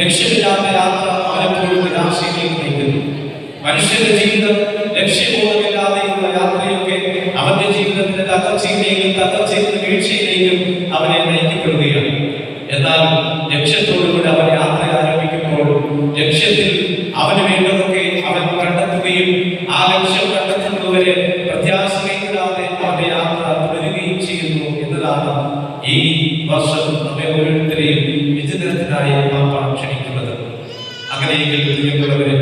ലക്ഷ്യമില്ലാത്ത യാത്ര പലപ്പോഴും നിരാശയിലേക്ക് നയിക്കുന്നു മനുഷ്യന്റെ ജീവിതം ലക്ഷ്യബോധമില്ലാതെയുള്ള യാത്രയൊക്കെ അവന്റെ ജീവിതത്തിന്റെ തകർച്ചയിലേക്കും തകർച്ചയുടെ വീഴ്ചയിലേക്കും അവനെ നയിക്കപ്പെടുകയാണ്. എന്നാൽ ലക്ഷ്യത്തോടുകൂടി അവൻ യാത്ര ആരംഭിക്കുമ്പോൾ ലക്ഷ്യത്തിൽ അവന് വേണ്ടതൊക്കെ അവൻ കണ്ടെത്തുകയും ആ ലക്ഷ്യം കണ്ടെത്തുന്നതുവരെ പ്രത്യാശയില്ലാതെ അവന്റെ യാത്ര തുടരുകയും ചെയ്യുന്നു എന്നതാണ് ഈ വർഷം നമ്മെ ഓരോരുത്തരെയും വിചിത്രത്തിനായി പാപ്പാണ് ക്ഷണിക്കുന്നത്. അങ്ങനെയെങ്കിൽ പ്രിയമുള്ളവരെ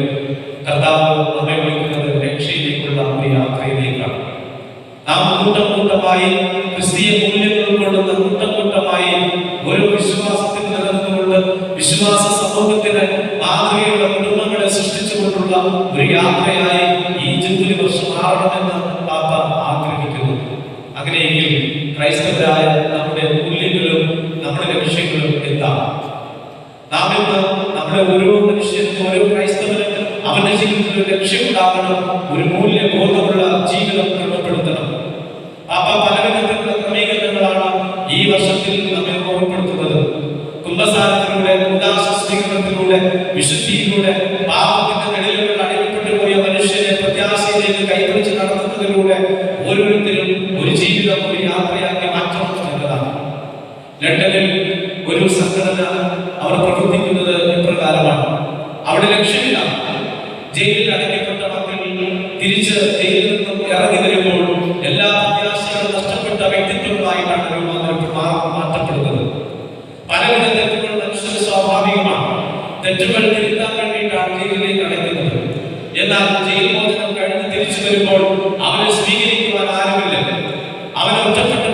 കർത്താവ് നമ്മെ വിളിക്കുന്നത് രക്ഷയിലേക്കുള്ള ഒരു യാത്രയിലേക്കാണ്. നാം കൂട്ടം കൂട്ടമായി ക്രിസ്തീയ മൂല്യങ്ങൾ ഉൾക്കൊള്ളുന്ന കൂട്ടം കൂട്ടമായി ഒരു വിശ്വാസത്തിൽ നിലനിന്നുകൊണ്ട് വിശ്വാസ സമൂഹത്തിന് മാതൃകയുള്ള കുടുംബങ്ങളെ സൃഷ്ടിച്ചുകൊണ്ടുള്ള ഒരു യാത്രയായി ഈ ജൂലി വർഷം മാറണമെന്ന് ക്രൈസ്തവരായ നമ്മുടെ മൂല്യങ്ങളും നമ്മുടെ ലക്ഷ്യങ്ങളും എന്താണ് നാം ഇന്ന് നമ്മുടെ ഓരോ മനുഷ്യനും ഓരോ ക്രൈസ്തവനും അവന്റെ ജീവിതത്തിൽ ഒരു ലക്ഷ്യമുണ്ടാകണം ഒരു മൂല്യബോധമുള്ള ജീവിതം ക്രമപ്പെടുത്തണം അപ്പൊ പല വിധത്തിലുള്ള ക്രമീകരണങ്ങളാണ് ഈ വർഷത്തിൽ നമ്മെ ഓർമ്മപ്പെടുത്തുന്നത്. കുംഭസാരത്തിലൂടെ ഉദാസ സ്വീകരണത്തിലൂടെ വിശുദ്ധിയിലൂടെ പാപത്തിന്റെ നിഴലുകൾ അടിമപ്പെട്ടു പോയ മനുഷ്യനെ പ്രത്യാശയിലേക്ക് കൈപിടിച്ച് നടത്തുന്നതിലൂടെ ഓരോരുത്തരും ഒരു ജീവിതം ഒരു എന്നതാണ് ലണ്ടനിൽ ഒരു സംഘടന അവർ പ്രവർത്തിക്കുന്നത് ഇപ്രകാരമാണ്. അവിടെ ലക്ഷ്യമില്ല. ജയിലിൽ അടയ്ക്കപ്പെട്ട മക്കൾ തിരിച്ച് ജയിലിൽ നിന്നും ഇറങ്ങി വരുമ്പോൾ എല്ലാ പ്രത്യാശകളും നഷ്ടപ്പെട്ട വ്യക്തിത്വങ്ങളായിട്ടാണ് രൂപാന്തരം മാ- മാറ്റപ്പെടുന്നത്. പലവിധ തെറ്റുകൾ മനുഷ്യന് സ്വാഭാവികമാണ്. തെറ്റുകൾ തിരുത്താൻ വേണ്ടിയിട്ടാണ് ജയിലിലേക്ക് അടയ്ക്കുന്നത്. എന്നാൽ ജയിൽ മോചനം കഴിഞ്ഞ് തിരിച്ചു വരുമ്പോൾ അവനെ സ്വീകരിക്കുവാൻ ആരുമില്ല. അവൻ ഒറ്റപ്പെട്ടു